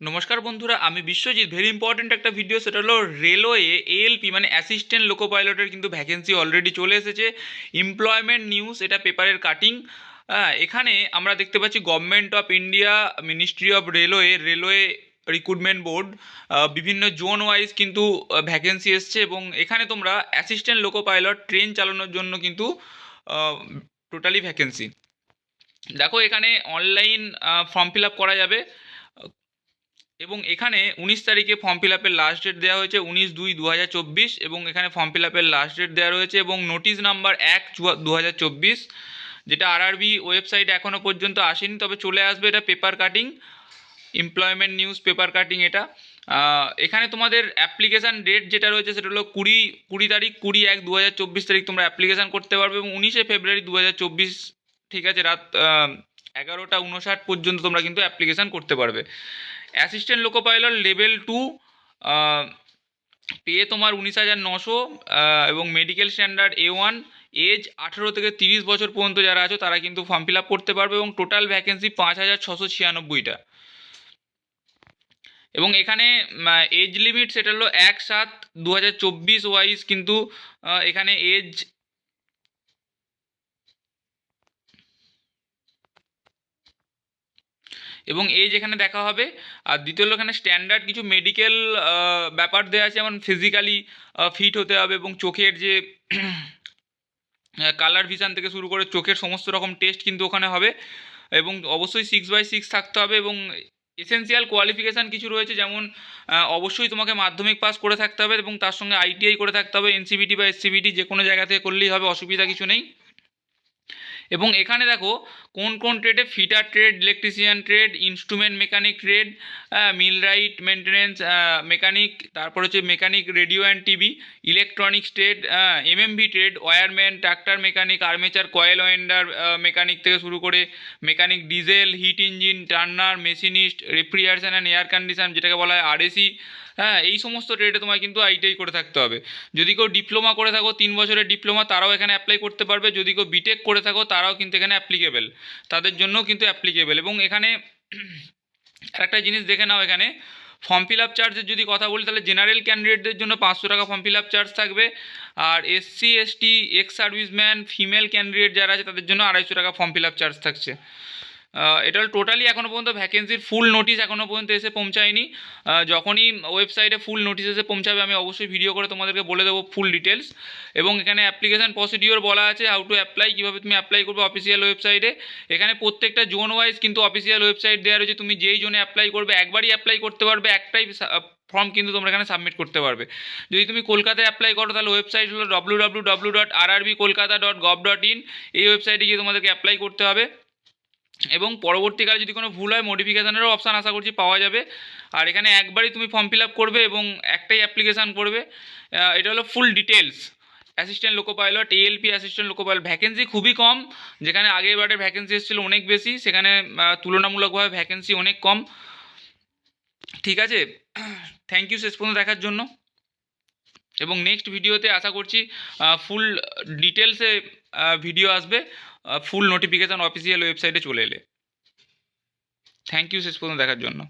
নমস্কার বন্ধুরা, আমি বিশ্বজিৎ। ভেরি ইম্পর্ট্যান্ট একটা ভিডিও সেটা হলো রেলওয়ে এএলপি মানে অ্যাসিস্ট্যান্ট লোকো পাইলটের কিন্তু ভ্যাকেন্সি অলরেডি চলে এসেছে। এমপ্লয়মেন্ট নিউজ এটা পেপারের কাটিং এখানে আমরা দেখতে পাচ্ছি government of India ministry of railway railway recruitment board বিভিন্ন জোন ওয়াইজ কিন্তু ভ্যাকেন্সি এসছে এবং এখানে তোমরা অ্যাসিস্ট্যান্ট লোকো পাইলট ট্রেন চালানোর জন্য কিন্তু টোটালি ভ্যাকেন্সি দেখো, এখানে অনলাইন ফর্ম ফিল আপ করা যাবে। এবং এখানে উনিশ তারিখে ফর্ম ফিল আপের লাস্ট ডেট দেওয়া হয়েছে উনিশ দুই দু এবং এখানে ফর্ম ফিল আপের লাস্ট ডেট দেওয়া রয়েছে এবং নোটিশ নাম্বার এক দু যেটা আরআরবি ওয়েবসাইট এখনও পর্যন্ত আসেনি, তবে চলে আসবে এটা paper cutting employment news paper cutting এটা। এখানে তোমাদের অ্যাপ্লিকেশান ডেট যেটা রয়েছে সেটা হলো কুড়ি কুড়ি তারিখ, কুড়ি এক দু তারিখ তোমরা অ্যাপ্লিকেশান করতে পারবে এবং উনিশে ফেব্রুয়ারি দু হাজার চব্বিশ, ঠিক আছে, রাত এগারোটা উনষাট পর্যন্ত তোমরা কিন্তু অ্যাপ্লিকেশান করতে পারবে। Assistant loco pilot level two পেয়ে তোমার উনিশ হাজার নশো এবং medical standard A one age আঠেরো থেকে তিরিশ বছর পর্যন্ত যারা আছো তারা কিন্তু ফর্ম ফিল আপ করতে পারবে এবং টোটাল ভ্যাকেন্সি পাঁচ হাজার ছশো ছিয়ানব্বইটা। এবং এখানে এজ লিমিট সেটা হলো এক সাত দু হাজার চব্বিশ ওয়াইজ কিন্তু এখানে এজ এবং এই যেখানে দেখা হবে, আর দ্বিতীয় হলো এখানে স্ট্যান্ডার্ড কিছু মেডিকেল ব্যাপার দেওয়া আছে, যেমন ফিজিক্যালি ফিট হতে হবে এবং চোখের যে কালার ভিশন থেকে শুরু করে চোখের সমস্ত রকম টেস্ট কিন্তু ওখানে হবে এবং অবশ্যই সিক্স বাই সিক্স থাকতে হবে এবং এসেন্সিয়াল কোয়ালিফিকেশান কিছু রয়েছে, যেমন অবশ্যই তোমাকে মাধ্যমিক পাস করে থাকতে হবে এবং তার সঙ্গে আইটিআই করে থাকতে হবে এনসিবিটি বা এসসিবিটি যে কোনো জায়গা থেকে করলেই হবে, অসুবিধা কিছু নেই। এবং এখানে দেখো কোন কোন ট্রেডে fitter trade electrician trade instrument mechanic trade millwright maintenance mechanic তারপর হচ্ছে mechanic radio and TV electronics trade MMV trade wireman tractor mechanic armature coil winder mechanic থেকে শুরু করে mechanic diesel heat engine turner machinist refrigeration and air condition যেটাকে বলা হয় RAC হ্যাঁ এই সমস্ত ট্রেডে তোমায় কিন্তু আইটিআই করে থাকতে হবে। যদি কেউ ডিপ্লোমা করে থাকো, তিন বছরের ডিপ্লোমা তারাও এখানে অ্যাপ্লাই করতে পারবে। যদি কেউ বিটেক করে থাকো তারাও কিন্তু এখানে অ্যাপ্লিকেবেল তাদের জন্যও কিন্তু অ্যাপ্লিকেবেল এবং এখানে একটা জিনিস দেখে নাও এখানে। ফর্ম ফিল আপ চার্জের যদি কথা বলি, তাহলে জেনারেল ক্যান্ডিডেটদের জন্য পাঁচশো টাকা ফর্ম ফিল আপ চার্জ থাকবে। আর SC ST ex serviceman female candidate যারা আছে, তাদের জন্য আড়াইশো টাকা ফর্ম ফিল আপ চার্জ থাকছে। এটা টোটালি এখনও পর্যন্ত ভ্যাকেন্সির ফুল নোটিশ এখনও পর্যন্ত এসে পৌঁছায়নি। যখনই ওয়েবসাইটে ফুল নোটিশ এসে পৌঁছাবে, আমি অবশ্যই ভিডিও করে তোমাদেরকে বলে দেবো ফুল ডিটেলস এবং এখানে অ্যাপ্লিকেশান প্রসিডিওর বলা আছে হাউ টু অ্যাপ্লাই কীভাবে তুমি অ্যাপ্লাই করবে অফিসিয়াল ওয়েবসাইটে এখানে প্রত্যেকটা জোন ওয়াইজ কিন্তু অফিসিয়াল ওয়েবসাইট দেওয়া রয়েছে, তুমি যেই জোনে অ্যাপ্লাই করবে, একবারই অ্যাপ্লাই করতে পারবে, একটাই ফর্ম কিন্তু তোমরা এখানে সাবমিট করতে পারবে। যদি তুমি কলকাতায় অ্যাপ্লাই করো, তাহলে ওয়েবসাইট হলো W W W dot R RB Kolkata dot gov dot in এই ওয়েবসাইটে গিয়ে তোমাদেরকে অ্যাপ্লাই করতে হবে। এবং পরবর্তীকালে যদি কোনো ভুল হয় মডিফিকেশানেরও অপশান আশা করছি পাওয়া যাবে। আর এখানে একবারই তুমি ফর্ম ফিল আপ করবে এবং একটাই অ্যাপ্লিকেশান করবে। এটা হলো full details assistant loco pilot ALP assistant loco pilot vacancy খুবই কম। যেখানে আগের বারের ভ্যাকেন্সি এসেছিল অনেক বেশি। সেখানে তুলনামূলকভাবে ভ্যাকেন্সি অনেক কম। ঠিক আছে? থ্যাংক ইউ শেষ পর্যন্ত দেখার জন্য। এবং নেক্সট ভিডিওতে আশা করছি ফুল ডিটেলসে ভিডিও আসবে ফুল নোটিফিকেশান অফিসিয়াল ওয়েবসাইটে চলে এলে। থ্যাংক ইউ শেষ পর্যন্ত দেখার জন্য।